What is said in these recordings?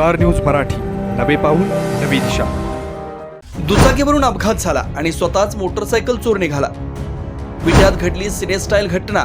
Star news Marathi. नवे पाऊल नवी दिशा. दुचाकीवरून अपघात झाला आणि स्वतःच मोटरसायकल चोर निघाला विजयात घडली सिनेस्टाईल घटना.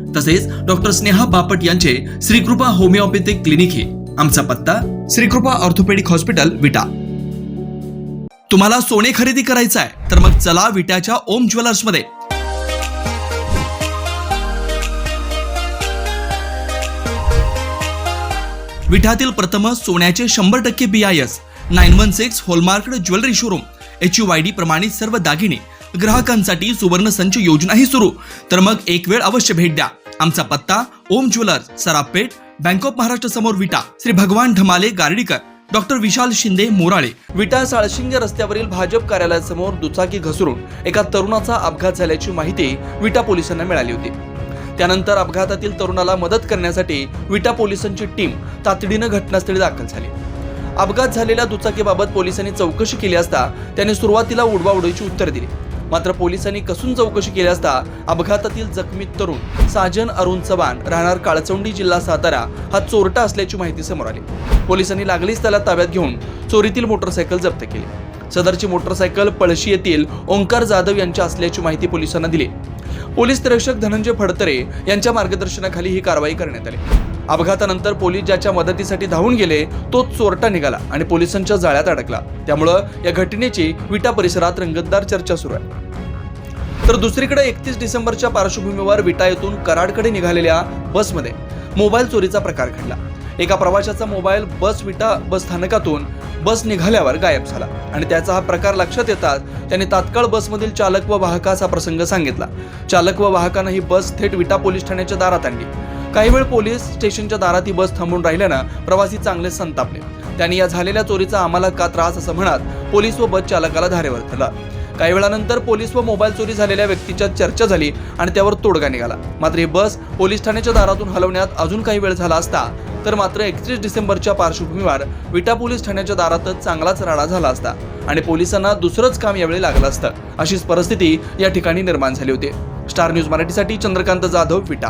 तसेच डॉक्टर स्नेहा बापट यांचे श्रीकृपा होमिओपॅथिक क्लिनिक हे. आमचा पत्ता श्रीकृपा ऑर्थोपेडिक हॉस्पिटल विटा. तुम्हाला सोने खरेदी करायचं आहे तर मग चला विट्याच्या ओम ज्वेलर्समध्ये. विठातील प्रथम सोन्याचे शंभर टक्के B I S nine one six hallmark jewellery showroom. H U Y D प्रमाणित सर्व दागिने. ग्राहकांसाठी सुवर्ण संच योजनाही सुरू. तर मग एक वेळ अवश्य भेट द्या. आमचा पत्ता Om jewellers Sarapeth bank of Maharashtra समोर विटा. श्री भगवान ढमाले गार्डीकर. डॉक्टर विशाल शिंदे मोराळे. विटा साळशिंगे रस्त्यावरील भाजप कार्यालयासमोर दुचाकी घसरून एका तरुणाचा अपघात झाल्याची माहिती विटा पोलिसांना मिळाली होती. त्यानंतर अपघातातील तरुणाला मदत करण्यासाठी विटा पोलिसांची टीम तातडीनं घटनास्थळी दाखल झाली. अपघात झालेल्या दुचाकीबाबत पोलिसांनी चौकशी केली असता त्याने सुरुवातीला उडवाउडवीची उत्तर दिली. मात्र पोलिसांनी कसून चौकशी केली असता अपघातातील जखमी तरुण साजन अरुण चव्हाण राहणार काळचौंडी जिल्हा सातारा हा चोरटा असल्याची माहिती समोर आली. पोलिसांनी लागलीच त्याला ताब्यात घेऊन चोरीतील मोटरसायकल जप्त केली. सदरची मोटरसायकल पळशी येथील ओंकार जाधव यांच्या असल्याची माहिती पोलिसांना दिली. पोलीस निरीक्षक धनंजय फडतरे यांच्या मार्गदर्शनाखाली ही कारवाई करण्यात आली. अपघातानंतर पोलीस ज्याच्या मदतीसाठी धावून गेले तो चोरटा निघाला आणि पोलिसांच्या जाळ्यात अडकला. त्यामुळं या घटनेची विटा परिसरात रंगतदार चर्चा सुरू आहे. तर दुसरीकडे एकतीस डिसेंबरच्या पार्श्वभूमीवर विटा येथून कराडकडे निघालेल्या बसमध्ये मोबाईल चोरीचा प्रकार घडला. एका प्रवाशाचा मोबाईल बस विटा बस स्थानकातून बस निघाल्यावर गायब झाला आणि त्याचा हा प्रकार लक्षात येताच त्याने तात्काळ बसमधील चालक व वाहकास हा प्रसंग सांगितला. चालक व वाहकानं ही बस थेट विटा पोलीस ठाण्याच्या दारात आणली. काही वेळ पोलीस स्टेशनच्या दारात ही बस थांबून राहिल्यानं प्रवासी चांगले संतापले. त्यांनी या झालेल्या चोरीचा आम्हाला का त्रास असं म्हणत पोलीस व बस चालकाला धारेवर धरला. काही वेळानंतर पोलीस व मोबाईल चोरी झालेल्या व्यक्तीच्या चर्चा झाली आणि त्यावर तोडगा निघाला. मात्र ही बस पोलीस ठाण्याच्या दारातून हलवण्यात अजून काही वेळ झाला असता तर मात्र एकतीस डिसेंबरच्या पार्श्वभूमीवर विटा पोलीस ठाण्याच्या दारातच चांगलाच राडा झाला असता आणि पोलिसांना दुसरंच काम यावेळी लागलं असतं. अशीच परिस्थिती या ठिकाणी निर्माण झाली होती. स्टार न्यूज मराठीसाठी चंद्रकांत जाधव विटा.